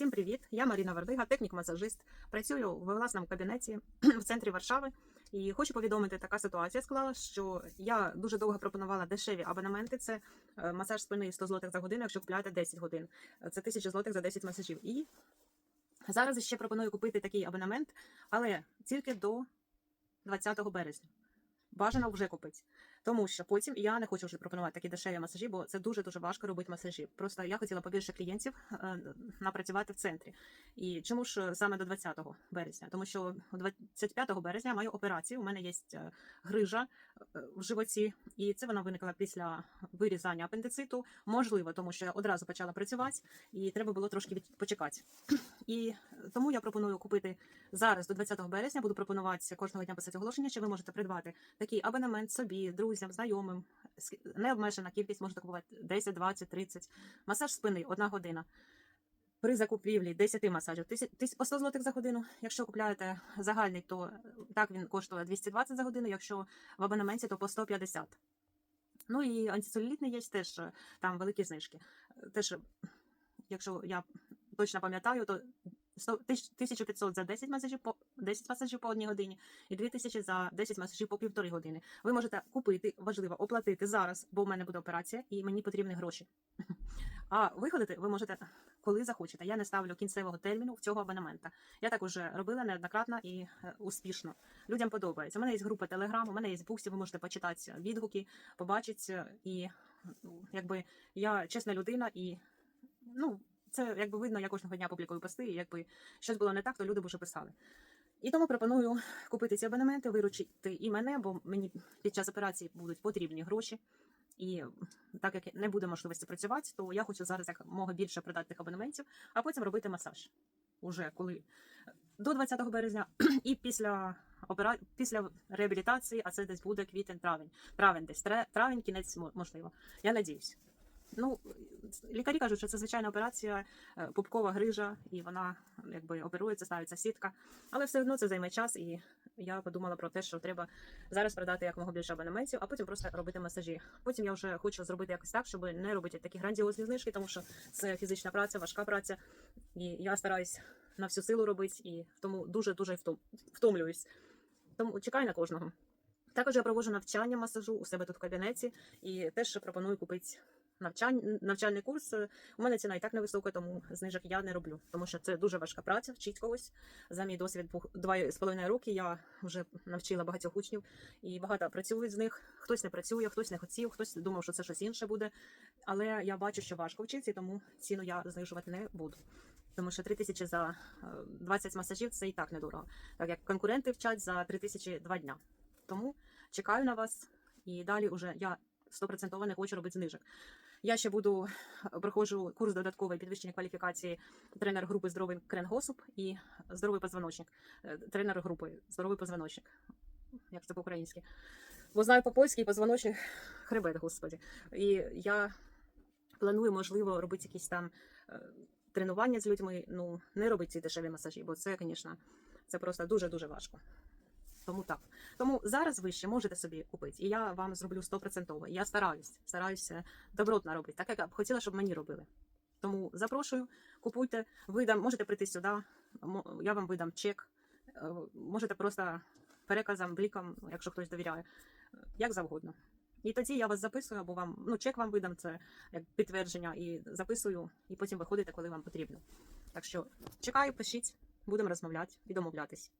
Всім привіт! Я Маріна Вердига, технік-масажист. Працюю в власному кабінеті в центрі Варшави. І хочу повідомити, така ситуація склалася, що я дуже довго пропонувала дешеві абонементи. Це е, масаж спини 100 злотих за годину, якщо купляєте 10 годин. Це 1000 злотих за 10 масажів. І зараз ще пропоную купити такий абонемент, але тільки до 20 березня. Бажано вже купити. Тому що потім я не хочу вже пропонувати такі дешеві масажі, бо це дуже дуже важко робити масажі. Просто я хотіла побільше клієнтів е, напрацювати в центрі. І чому ж саме до 20 березня? Тому що 25 березня маю операцію. У мене є е, грижа е, в животі, і це вона виникла після вирізання апендициту. Можливо, тому що я одразу почала працювати, і треба було трошки почекати. І тому я пропоную купити зараз до 20 березня. Буду пропонувати кожного дня писати оголошення, що ви можете придбати такий абонемент собі, друзям, знайомим. Необмежена кількість можете купувати 10, 20, 30. Масаж спини одна година. При закупівлі 10 масажів по 100 злотих за годину. Якщо купляєте загальний, то так він коштує 220 за годину. Якщо в абонементі, то по 150. Ну і антицелюлітний є теж е, там великі знижки. Е, Теж, якщо я точно пам'ятаю, то 100 тисяч- 1500 за 10 масажів по 10 масажів по одній годині і 2000 за 10 масажів по півтори години. Ви можете купити, важливо, оплатити зараз, бо в мене буде операція і мені потрібні гроші. А виходити ви можете коли захочете. Я не ставлю кінцевого терміну в цього абонемента. Я так уже робила неоднократно і е, успішно. Людям подобається. У мене є група Телеграм, у мене є буксі, ви можете почитати відгуки, побачити. І ну, якби я чесна людина, і ну, це якби видно, я кожного дня публікую пости, і якби щось було не так, то люди б уже писали. І тому пропоную купити ці абонементи, виручити і мене, бо мені під час операції будуть потрібні гроші. І так як не буде можливості працювати, то я хочу зараз якомога більше продати тих абонементів, а потім робити масаж. Уже коли до 20 березня і після опера... після реабілітації, а це десь буде квітень-травень. Травень десь травень, кінець можливо. Я надіюсь. Ну, лікарі кажуть, що це звичайна операція, е, пупкова грижа, і вона якби оперується, ставиться сітка. Але все одно це займе час, і я подумала про те, що треба зараз продати якомога більше абонементів, а потім просто робити масажі. Потім я вже хочу зробити якось так, щоб не робити такі грандіозні знижки, тому що це фізична праця, важка праця, і я стараюсь на всю силу робити, і тому дуже дуже втом... втомлююсь. Тому чекаю на кожного. Також я проводжу навчання масажу у себе тут в кабінеті і теж пропоную купити навчань... навчальний курс. У мене ціна і так невисока, тому знижок я не роблю, тому що це дуже важка праця, вчить когось. За мій досвід два з половиною роки я вже навчила багатьох учнів і багато працюють з них. Хтось не працює, хтось не хотів, хтось думав, що це щось інше буде. Але я бачу, що важко вчитися, тому ціну я знижувати не буду. Тому що 3 тисячі за е, 20 масажів це і так недорого. Так як конкуренти вчать за 3 тисячі два дня. Тому чекаю на вас і далі уже я стопроцентово не хочу робити знижок. Я ще буду проходжу курс додаткової підвищення кваліфікації тренер групи здоровий кренгосуп і здоровий позвоночник. Е, Тренер групи здоровий позвоночник. Як це по-українськи? Бо знаю по-польськи позвоночник хребет, господі. І я планую, можливо, робити якісь там е, тренування з людьми. Ну, не робити ці дешеві масажі, бо це, звісно, це просто дуже-дуже важко. Тому так. Тому зараз ви ще можете собі купити, і я вам зроблю стопроцентово. Я стараюсь, стараюся добротно робити, так як б хотіла, щоб мені робили. Тому запрошую, купуйте, видам, можете прийти сюди, я вам видам чек. Е, Можете просто переказом, бліком, якщо хтось довіряє, е, як завгодно. І тоді я вас записую, або вам ну, чек вам видам, це як підтвердження, і записую, і потім виходите, коли вам потрібно. Так що чекаю, пишіть, будемо розмовляти і домовлятись.